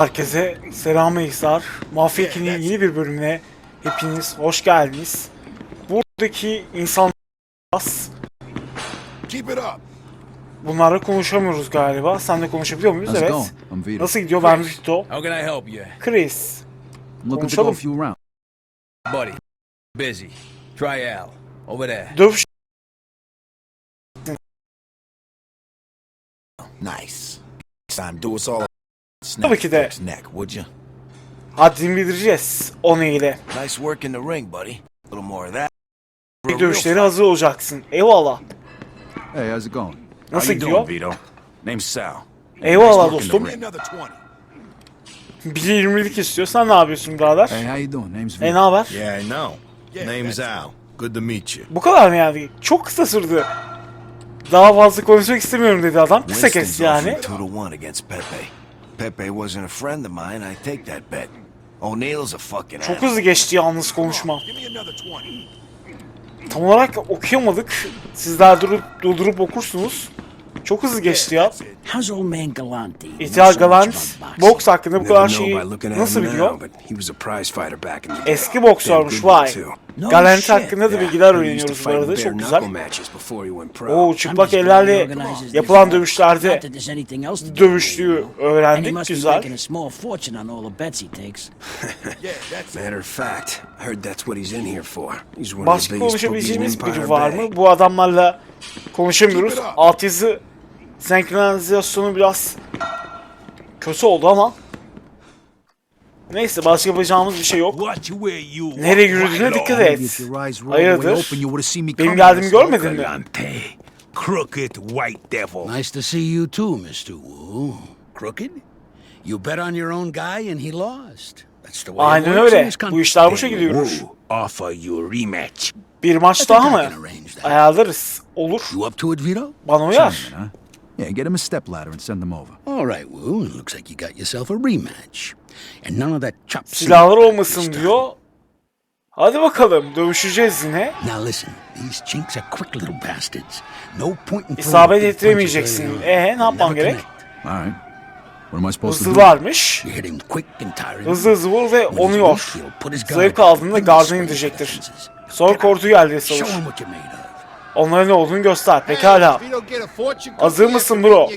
Herkese selamünaleyküm. Mafya 2'nin yeni bir bölümüne hepiniz hoş geldiniz. Buradaki insan Keep it up. bunlarla konuşamıyoruz galiba. Sen de konuşabiliyor muyuz? How's it Evet. going? I'm Vito. Nasıl gidiyor? Ben Vito. How can I help you? Chris. Looking to go a konuşalım. few rounds. Buddy. Busy. Try Al. Over there. Dövüş Nice. Next time, do us all Tabii ki de. Neck, would you? haddini bildireceğiz onu ile. Nice work in the ring, buddy. A little more of that. Bir dövüşleri hazır olacaksın. Eyvallah. Hey, how's it going? Nasıl gidiyor? Vito? Name's Sal. Eyvallah dostum. Give me another 20. 1.20'lik istiyor. Sen ne yapıyorsun birader? Hey, how you doing? Name's E Vito. ne haber? Yeah, I know. Name's Al. Good to meet you. Bu kadar mı yani? Çok kısa sürdü. Daha fazla konuşmak istemiyorum dedi adam. Kısa kes Winston's yani. Pepe. Wasn't a friend of mine. I take that bet. O'Neill's a fucking Çok hızlı geçti yalnız konuşma. Give me another 20. Tam olarak okuyamadık. Sizler durup durdurup okursunuz. Çok hızlı geçti ya. How's old man Galante? İhtiyar Galant boks hakkında bu kadar şeyi nasıl biliyor? but he was a prize fighter back in the day. Eski boksörmüş vay. Galant hakkında da bilgiler öğreniyoruz bu arada. Çok güzel. Oo çıplak ellerle yapılan dövüşlerde dövüştüğü öğrendik. Güzel. Başka konuşabileceğimiz biri var mı? Bu adamlarla konuşamıyoruz. Altyazı senkronizasyonu biraz kötü oldu ama Neyse başka yapacağımız bir şey yok. Watch where you Nereye yürüdüğüne dikkat et. Hayırdır? Benim coming. geldiğimi görmedin mi? Crooked white devil. Nice to see you too, Mr. Wu. Crooked? You bet on your own guy and he lost. That's the way it Aynen öyle. Bu işler bu şekilde yürür. Offer you a rematch. Bir maç daha mı? can arrange that. Ayarlarız. Olur. You up to it, Vito? Bana uyar. Yeah, get him a step ladder and send them over. All right, Wu. Looks like you got yourself a rematch. And none of that chop Silahlar olmasın diyor. Hadi bakalım dövüşeceğiz yine. Now listen, these chinks are quick little bastards. No point in İsabet ettiremeyeceksin. Ee, ne yapmam gerek? All right. What am I supposed to Hızlı do? varmış. And tiring. Hızlı hızlı vur ve onu yor. Zayıf kaldığında gardını indirecektir. Sonra kordu geldi savur. Onlara ne olduğunu göster. Pekala. Hazır mısın bro?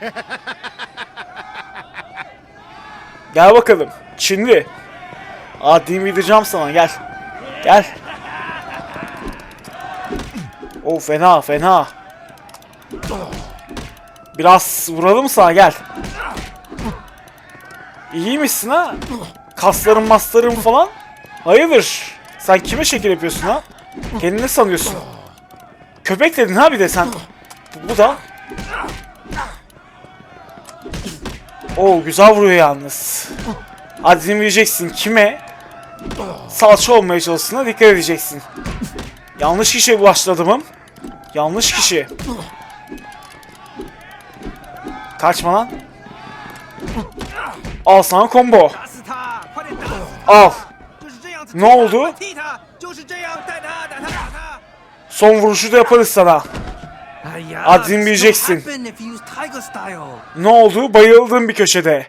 Gel bakalım. Çinli. Adını bildireceğim sana gel. Gel. O fena fena. Biraz vuralım sana gel. İyi misin ha? Kasların masların falan. Hayırdır? Sen kime şekil yapıyorsun ha? Kendini ne sanıyorsun? Köpek dedin ha bir de sen. Bu, da. Oo güzel vuruyor yalnız. Adını bileceksin kime? Salça olmaya çalıştığına dikkat edeceksin. Yanlış kişiye bulaştırdım. Yanlış kişi. Kaçma lan. Al sana combo. Al. Ne oldu? Son vuruşu da yaparız sana. Adını bileceksin. Ne oldu? Bayıldın bir köşede.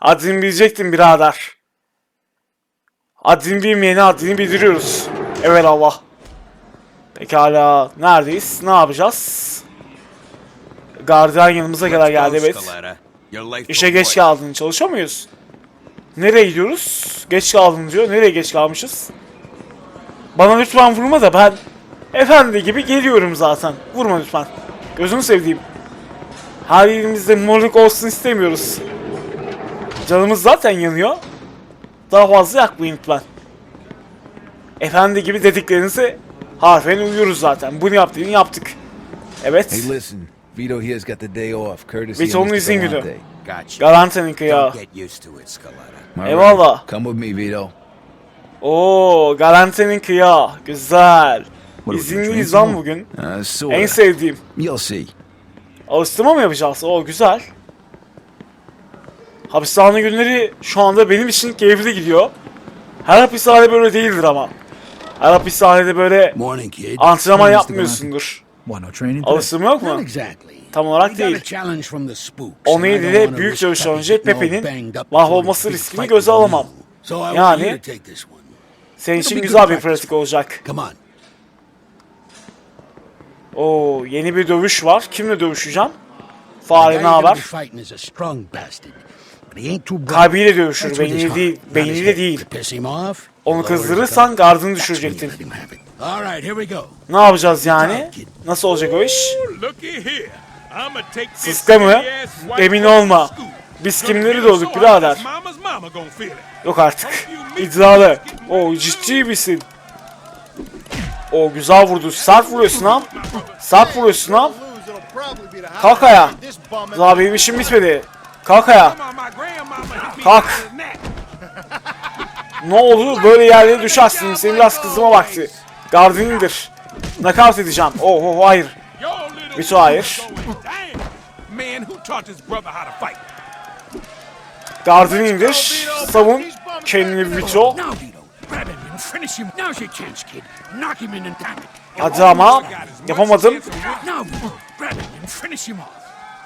Adını bilecektin birader. Adını bilmeyene adını bildiriyoruz. Evet Allah. Pekala. Neredeyiz? Ne yapacağız? Gardiyan yanımıza kadar geldi evet. İşe geç kaldın. Çalışıyor muyuz? Nereye gidiyoruz? Geç kaldın diyor. Nereye geç kalmışız? Bana lütfen vurma da ben efendi gibi geliyorum zaten. Vurma lütfen. Gözünü sevdiğim. Her yerimizde morluk olsun istemiyoruz. Canımız zaten yanıyor. Daha fazla yakmayın lütfen. Efendi gibi dediklerinize harfen uyuyoruz zaten. Bunu yaptığını yaptık. Evet. Hey, listen. Vito here's got the day off, courtesy Vito'nun izin günü. All right. Eyvallah. Come with me, Vito. Oo, Galante'ninki ya. Güzel. İzinliyiz lan bugün. En sevdiğim. You'll see. Alıştırma mı yapacağız? O güzel. Hapishane günleri şu anda benim için keyifli gidiyor. Her hapishane böyle değildir ama. Her hapishanede böyle Morning, kid. antrenman yapmıyorsundur. Alıştırma yok mu? Tam olarak değil. challenge from the spooks. Onu and I don't ile wanna büyük risk dövüş önce Pepe'nin mahvolması riskini göze alamam. Yani- Senin için güzel bir pratik olacak. Come on. Oo, yeni bir dövüş var. Kimle dövüşeceğim? Fare ne haber? Kalbiyle dövüşür, beyniyle değil, beyniyle değil. Onu kızdırırsan gardını düşürecektin. Ne yapacağız yani? Nasıl olacak o iş? White Emin olma. Biz kimleri so birader? Yok artık. İddialı. O ciddi misin? O güzel vurdu. Sert vuruyorsun ha. Sert vuruyorsun ha. Kalk ayağa. Daha benim işim bitmedi. Kalk ayağa. Kalk. Ne oldu? Böyle yerlere düşersin. Senin biraz kızıma vakti. Gardını indir. Nakavt edeceğim. Oh, oh hayır. Vito hayır. Gardını indir. Savun. Kendini Vito. Now, Vito, grab him and finish him. Now's your chance, kid. Knock him in and down. Hadi ama. Yapamadım. Now, Vito, grab him and finish him off.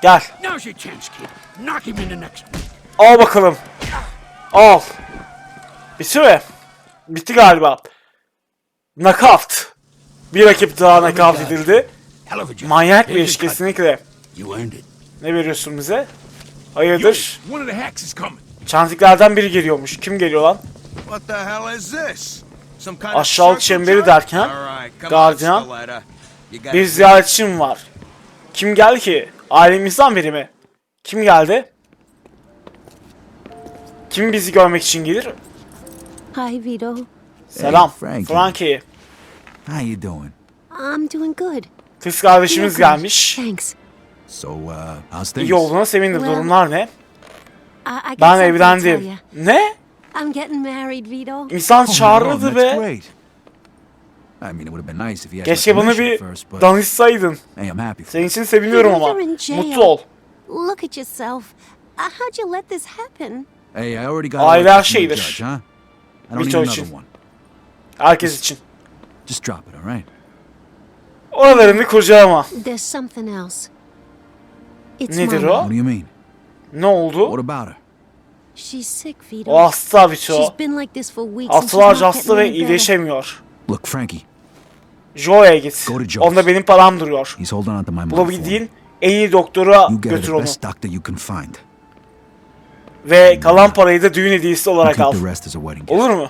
Gel. Now's your chance, kid. Knock him in the next one. Al bakalım. Al. Bitti mi? Bitti galiba. Nakavt. Bir rakip daha edildi. Of a job. Manyak bir iş kesinlikle. You earned it. Ne veriyorsun bize? Hayırdır? Çantiklerden biri geliyormuş. Kim geliyor lan? What the hell is this? Some kind of Aşağılık çemberi derken gardiyan bir ziyaretçim var. Kim geldi ki? Ailemizden biri mi? Kim geldi? Kim bizi görmek için gelir? Hi, Vito. Selam. Frankie. Frankie. How you doing? I'm doing good. Kız kardeşimiz gelmiş. Thanks. So, uh, how's things? İyi olduğuna sevindim. Well, Durumlar ne? I, I got Ben evlendim. Ne? I'm getting married, Vito. İnsan Oh, that's be. Keşke bana bir danışsaydın. hey, I'm happy for Senin you. için seviniyorum ama. Mutlu ol. Look at yourself. Uh, how'd you let this happen? Hey, I already got Aile a her şeydir. judge, huh? I don't Vito need için. another one. Herkes için. Just drop it, all right? Oralarını kurcalama. There's something else. It's Nedir o? What do you mean? Ne oldu? What about her? She's sick, Vito. O hasta She's Vito. been like this for weeks and she's not hasta ve getting any better. iyileşemiyor. Look, Frankie, Joe'ya git. Go to Joe's. Onda benim param duruyor. he's holding on to my money for me. Bulabildiğin en iyi doktora You get her götür the onu. best doctor you can find. Ve kalan parayı da düğün hediyesi You olarak al. keep the rest as a wedding gift. Olur mu?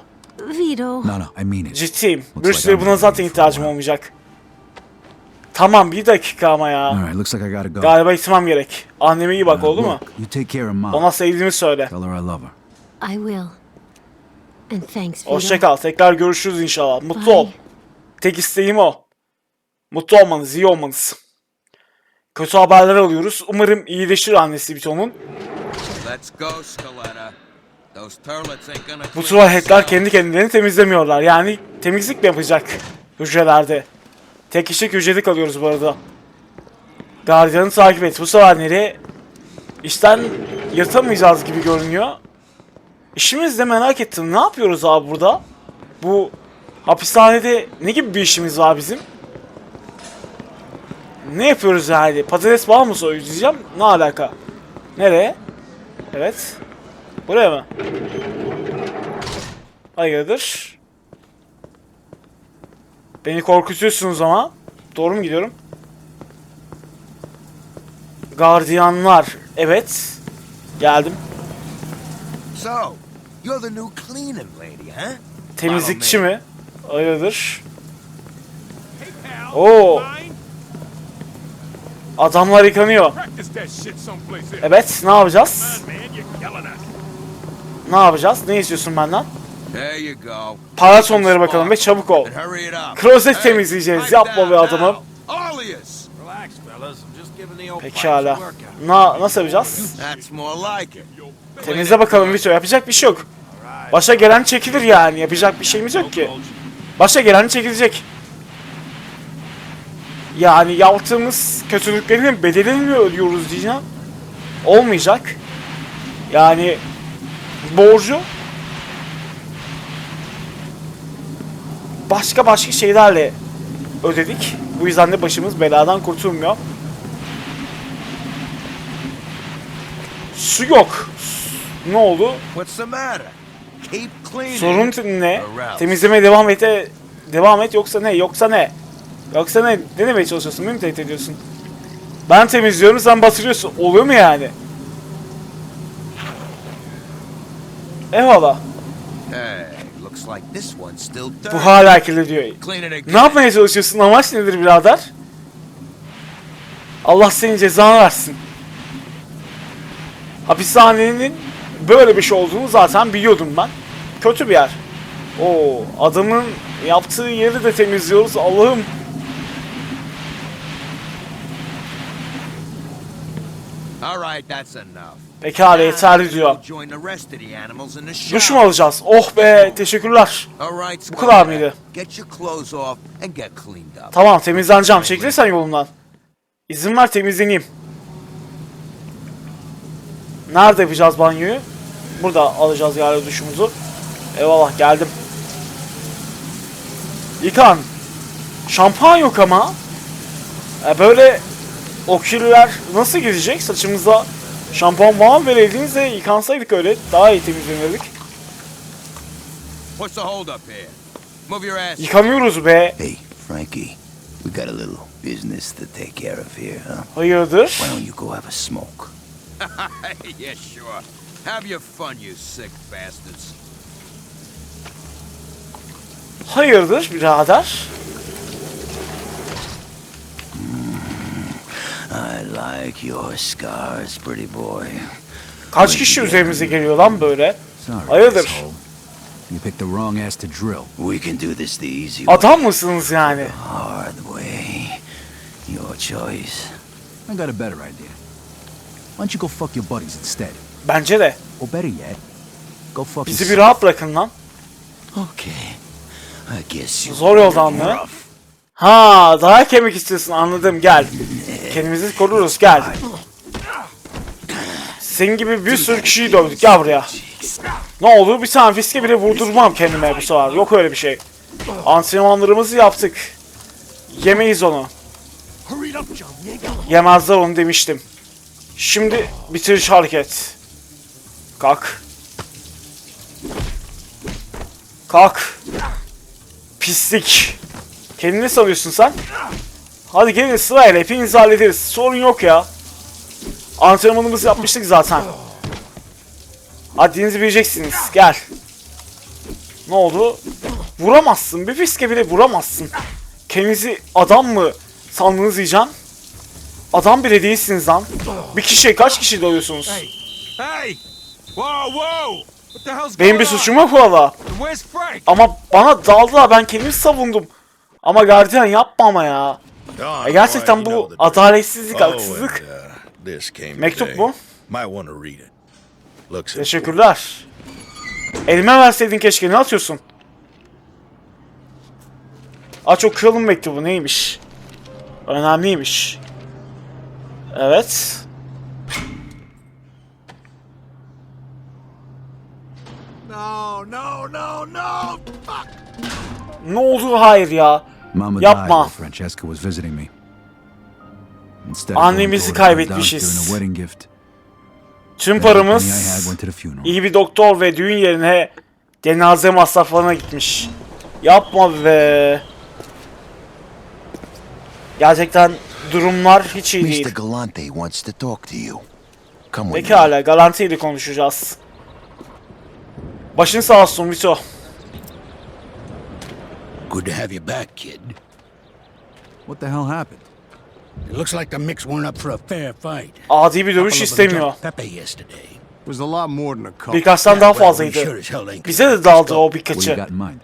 Vito. No, no, I mean it. Ciddiyim. Looks Bir like süre I'm buna zaten ihtiyacım while. olmayacak. Tamam bir dakika ama ya. All right, looks like I gotta go. Galiba gitmem gerek. Anneme iyi bak Uh, oldu mu? look, You take care of mom. Ona sevdiğimi söyle. Tell her I love her. I will. And thanks, Vito. Hoşça kal. Tekrar görüşürüz inşallah. Mutlu Bye. ol. Tek isteğim o. Mutlu olmanız, iyi olmanız. Kötü haberler alıyoruz. Umarım iyileşir annesi Vito'nun. Let's go, Scaletta. Those turlets ain't gonna Bu tuvaletler kendi kendilerini temizlemiyorlar. Yani temizlik mi yapacak hücrelerde? Tek kişilik hücrede kalıyoruz bu arada. Gardiyanı takip et. Bu sefer nereye? İşten yatamayacağız gibi görünüyor. İşimiz de merak ettim. Ne yapıyoruz abi burada? Bu hapishanede ne gibi bir işimiz var bizim? Ne yapıyoruz yani? Patates bağ mı soyacağım? Ne alaka? Nereye? Evet. Buraya mı? Hayırdır? Beni korkutuyorsunuz ama. Doğru mu gidiyorum? Gardiyanlar. Evet. Geldim. So, you're the new cleaning lady, huh? Temizlikçi mi? Pal. Oo. Adamlar yıkanıyor. Evet, ne yapacağız? Ne yapacağız? Ne istiyorsun benden? There you go. Para tonları bakalım ve çabuk ol. And hurry it up. Klozet temizleyeceğiz. Yapma be adamım. now. All of yous. Relax, fellas. I'm just giving the old Pekala. Na nasıl yapacağız? That's more like it. Temizle bakalım Vito. Yapacak bir şey yok. Başa gelen çekilir yani. Yapacak bir şeyimiz yok ki. Başa gelen çekilecek. Yani yaptığımız kötülüklerin bedelini mi ödüyoruz diyeceğim. Olmayacak. Yani borcu başka başka şeylerle ödedik. Bu yüzden de başımız beladan kurtulmuyor. Su yok. Ne oldu? Sorun ne? Temizlemeye devam et. Devam et yoksa ne? Yoksa ne? Yoksa ne? Ne demeye çalışıyorsun? Beni mi tehdit ediyorsun? Ben temizliyorum sen batırıyorsun. Oluyor mu yani? Eyvallah. Hey, Bu hala kirli diyor. Ne yapmaya çalışıyorsun? Amaç nedir birader? Allah senin cezanı versin. Hapishanenin böyle bir şey olduğunu zaten biliyordum ben. Kötü bir yer. Oo, adamın yaptığı yeri de temizliyoruz. Allah'ım. All right, that's enough. Pekala yeterli diyor. Duş mu alacağız? Oh be teşekkürler. Bu kadar mıydı? Tamam temizleneceğim. Çekilirsen yolumdan. İzin ver temizleneyim. Nerede yapacağız banyoyu? Burada alacağız yani duşumuzu. Eyvallah geldim. Yıkan. Şampuan yok ama. E böyle o kirliler nasıl gidecek? Saçımıza şampuan falan vereydiniz de yıkansaydık öyle. Daha iyi temizlenirdik. What's the hold up here? Move your ass. Yıkanıyoruz be. Hey, Frankie, we got a little business to take care of here, huh? Hayırdır? Why don't you go have a smoke? yeah, sure. Have your fun, you sick bastards. Hayırdır birader? I like your scars, pretty boy. Kaç kişi üzerimize geliyor lan böyle? Sorry, Hayırdır? asshole. You picked the wrong ass to drill. We can do this the easy way, Adam mısınız yani? hard way. Your choice. I got a better idea. Why don't you go fuck your buddies instead? Bence de. Or better yet, go fuck Bizi bir rahat bırakın lan. Okay. I guess you Zor yoldan mı? Ha, daha kemik istiyorsun anladım gel. Kendimizi koruruz gel. Senin gibi bir sürü kişiyi dövdük gel buraya. Ne olur bir tane fiske bile vurdurmam kendime bu sefer. Yok öyle bir şey. Antrenmanlarımızı yaptık. Yemeyiz onu. Yemezler onu demiştim. Şimdi bitiriş hareket. Kalk. Kalk. Pislik. Kendini sanıyorsun sen? Hadi gelin sırayla hepinizi hallederiz. Sorun yok ya. Antrenmanımızı yapmıştık zaten. Haddinizi bileceksiniz. Gel. Ne oldu? Vuramazsın. Bir fiske bile vuramazsın. Kendinizi adam mı sandınız diyeceğim. Adam bile değilsiniz lan. Bir kişiye kaç kişi hell's Benim bir suçum yok valla. Ama bana daldılar ben kendimi savundum. Ama gardiyan yapma ama ya. Oh, E gerçekten bu adaletsizlik, haksızlık. uh, Mektup bu. Teşekkürler. Elime verseydin keşke ne atıyorsun? Aç o kralın mektubu neymiş? Önemliymiş. Evet. No, no, no, no! Ne oldu hayır ya? Mama died Yapma. Francesca was visiting me. Instead of Annemizi going to order her kaybetmişiz. a wedding gift, Tüm I had paramız went to the funeral. iyi bir doktor ve düğün yerine cenaze masraflarına gitmiş. Yapma be. Gerçekten durumlar hiç iyi Mr. değil. Galante wants to talk to you. Come with me. Pekala, garantiyle konuşacağız. Başın sağ olsun Vito. Good to have you back, kid. What the hell happened? It looks like the mix weren't up for a fair fight. Adi bir dövüş istemiyor. was a lot more than a couple. Birkaçtan daha fazlaydı. sure as hell ain't Bize de daldı o birkaçı. got in mind?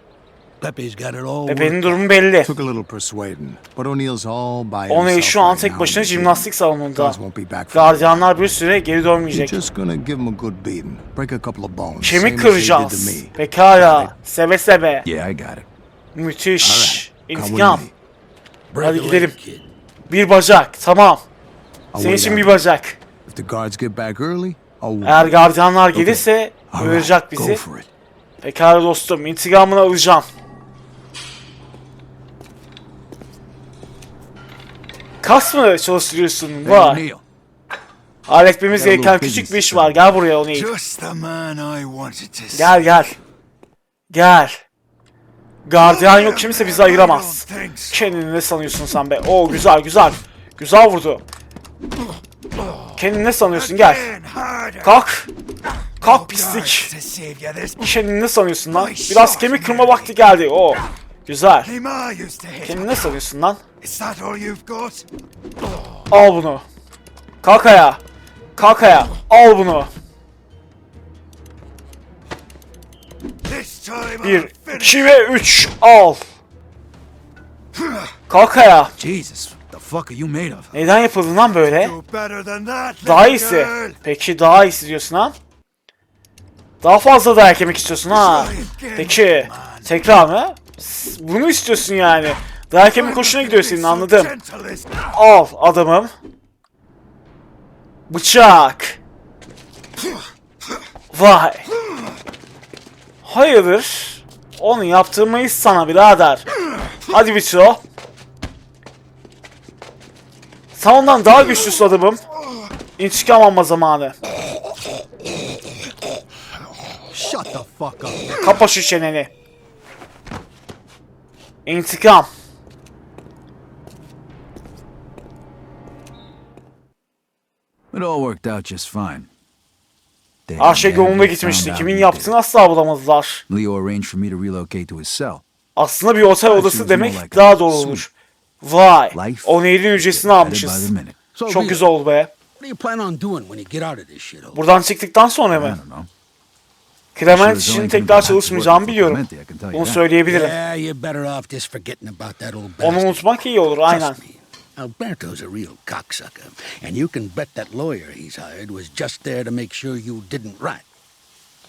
Pepe's got it all Pepe'nin durumu belli. Took a little persuading, but O'Neill's all by Onay himself şu an tek başına jimnastik salonunda. Guards won't be back for Gardiyanlar bir süre geri You're dönmeyecek. just gonna give him a good beating. Break a couple of bones. Kemik kıracağız. Pekala. Seve seve. Yeah, I got it. Müthiş. İntikam. Hadi gidelim. Bir bacak. Tamam. Senin için bir bacak. Eğer gardiyanlar gelirse uyaracak bizi. Pekala dostum. İntikamını alacağım. Kas mı çalıştırıyorsun? Vay. Halletmemiz gereken küçük bir iş var. Gel buraya O'Neill. Just the man I wanted to see. Gel gel. Gel. Gardiyan yok kimse bizi ayıramaz. Kendini ne sanıyorsun sen be? Oo güzel güzel. Güzel vurdu. Kendini ne sanıyorsun gel. Kalk. Kalk pislik. Kendini ne sanıyorsun lan? Biraz kemik kırma vakti geldi. Oo. Güzel. Kendini ne sanıyorsun lan? Al bunu. Kalk ayağa. Kalk ayağa. Al bunu. Bir, iki ve üç. Al. Kalk ayağa. Jesus, what the fuck are you made of? Neden yapıldın lan böyle? Daha iyisi. Peki daha iyisi diyorsun ha? Daha fazla dayak yemek istiyorsun ha? Peki. Tekrar mı? Bunu istiyorsun yani. Dayak yemek hoşuna gidiyor senin anladım. Al adamım. Bıçak. Vay. Hayırdır? Onu yaptırmayız sana birader. Hadi Vito. Sen ondan daha güçlüsün adamım. İntikam alma zamanı. Shut the fuck up. Kapa şu çeneni. İntikam. It all worked out just fine. Şey yolunda they gitmişti. Kimin yaptığını asla bulamadılar. did. Leo arranged for me to relocate to his cell. Aslında bir otel odası demek daha doğru olur. Vay. O nehrin ücretini almışız. Çok güzel oldu be. Buradan çıktıktan sonra mı? Clement için tekrar çalışmayacağımı biliyorum. Bunu söyleyebilirim. Onu unutmak iyi olur aynen. Alberto's a real cocksucker, and you can bet that lawyer he's hired was just there to make sure you didn't rat.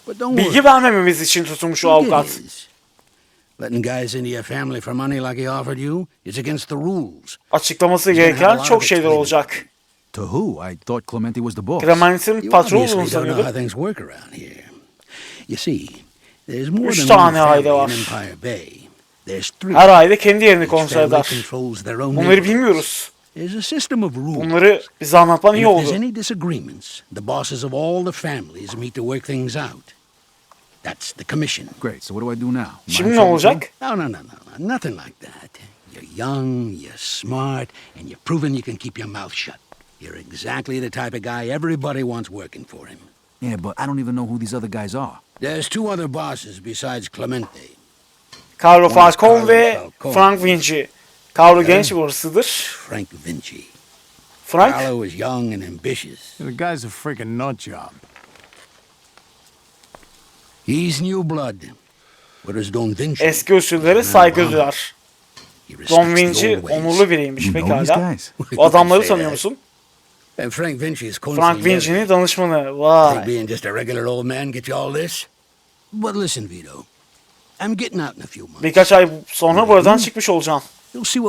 But don't Bilgi worry, vermememiz için tutulmuş o avukat. Letting guys into your family for money like he offered you is against the rules. Açıklaması gereken çok şeyler olacak. To who? I thought Clemente was the boss. Clement'in You patron olduğunu know how sanıyordum. things work around here. You see, there's more than one family in Empire Bay. There's three. Her aile kendi yerini Each kontrol family eder. controls their own Bunları neighborhood. bilmiyoruz. There's a system of rules. Bunları bize anlatman And iyi if there's oldu. any disagreements, the bosses of all the families meet to work things out. That's the commission. Great, so what do I do now? Am I Şimdi in ne trouble olacak? too? No, no, no, no, no, nothing like that. You're young, you're smart, and you've proven you can keep your mouth shut. You're exactly the type of guy everybody wants working for him. Yeah, but I don't even know who these other guys are. There's two other bosses besides Clemente. Carlo Falcon ve Falcone. Frank Vinci. Carlo genç bir hırsıdır. Frank Vinci. Frank Carlo is young and ambitious. The guy's a freaking nut job. He's new blood. Whereas Don Vinci... eski usullere saygı duyar. Don Vinci onurlu biriymiş You know these pekala. guys? O adamları tanıyor musun? And Frank Vinci is Frank Vinci'nin danışmanı. Think Vay. being just a regular old man get you all this? But listen, Vito. I'm getting out in a few months. Birkaç ay sonra buradan çıkmış olacağım.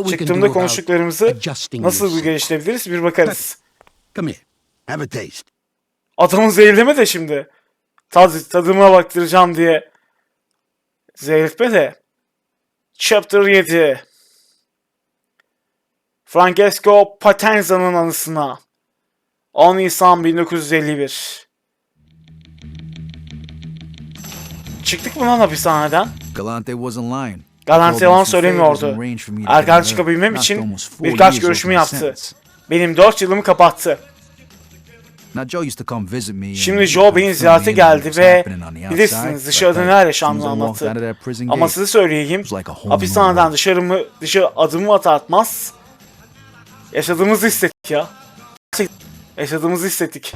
Çıktığımda konuştuklarımızı nasıl this. geliştirebiliriz bir bakarız. Come here. Have a taste. Adamı zehirleme de şimdi. Tad, tadıma baktıracağım diye. Zehirtme de. Chapter 7 Francesco Patenza'nın anısına 10 Nisan 1951 Çıktık mı lan hapishaneden? Galante wasn't lying. Galante yalan söylemiyordu. Erken çıkabilmem için birkaç görüşme yaptı. Benim 4 yılımı kapattı. Şimdi Joe beni ziyarete geldi ve bilirsiniz dışarıda neler yaşandığını anlattı. Ama size söyleyeyim, hapishaneden run. dışarı mı, dışarı adımı atar atmaz yaşadığımızı hissettik ya. Yaşadığımızı hissettik.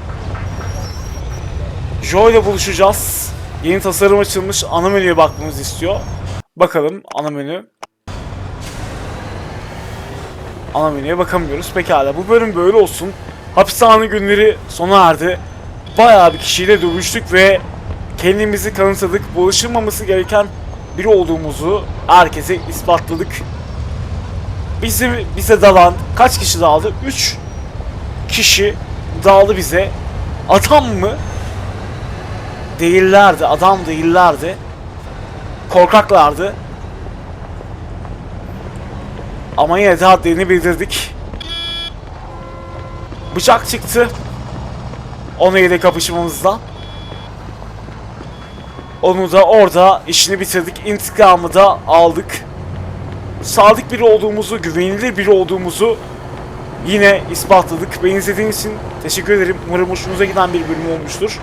Joe ile buluşacağız. Yeni tasarım açılmış ana menüye bakmamızı istiyor. Bakalım ana menü. Ana menüye bakamıyoruz. Pekala bu bölüm böyle olsun. Hapishane günleri sona erdi. Bayağı bir kişiyle dövüştük ve kendimizi kanıtladık. Bulaşılmaması gereken biri olduğumuzu herkese ispatladık. Bizi, bize dalan kaç kişi daldı? 3 kişi daldı bize. Adam mı? Değillerdi. Adam değillerdi. Korkaklardı. Ama yine de hadlerini bildirdik. Bıçak çıktı. Ona ile kapışmamızda. Onu da orada işini bitirdik. İntikamı da aldık. Sadık biri olduğumuzu, güvenilir biri olduğumuzu yine ispatladık. Beni izlediğiniz için teşekkür ederim. Umarım hoşunuza giden bir bölüm olmuştur.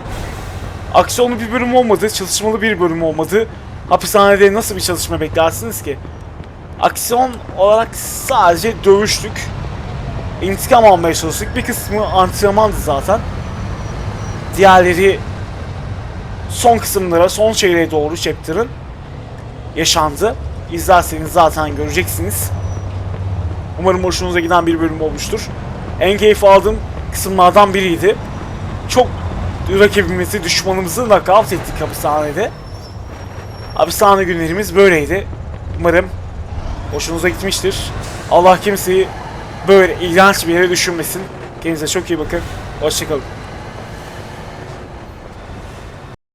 Aksiyonlu bir bölüm olmadı, çalışmalı bir bölüm olmadı. Hapishanede nasıl bir çalışma beklersiniz ki? Aksiyon olarak sadece dövüştük. İntikam almaya çalıştık. Bir kısmı antrenmandı zaten. Diğerleri son kısımlara, son şeylere doğru chapter'ın yaşandı. İzlerseniz zaten göreceksiniz. Umarım hoşunuza giden bir bölüm olmuştur. En keyif aldığım kısımlardan biriydi. Çok rakibimizi, düşmanımızı nakavt ettik hapishanede. Hapishane günlerimiz böyleydi. Umarım hoşunuza gitmiştir. Allah kimseyi böyle iğrenç bir yere düşünmesin. Kendinize çok iyi bakın. Hoşçakalın.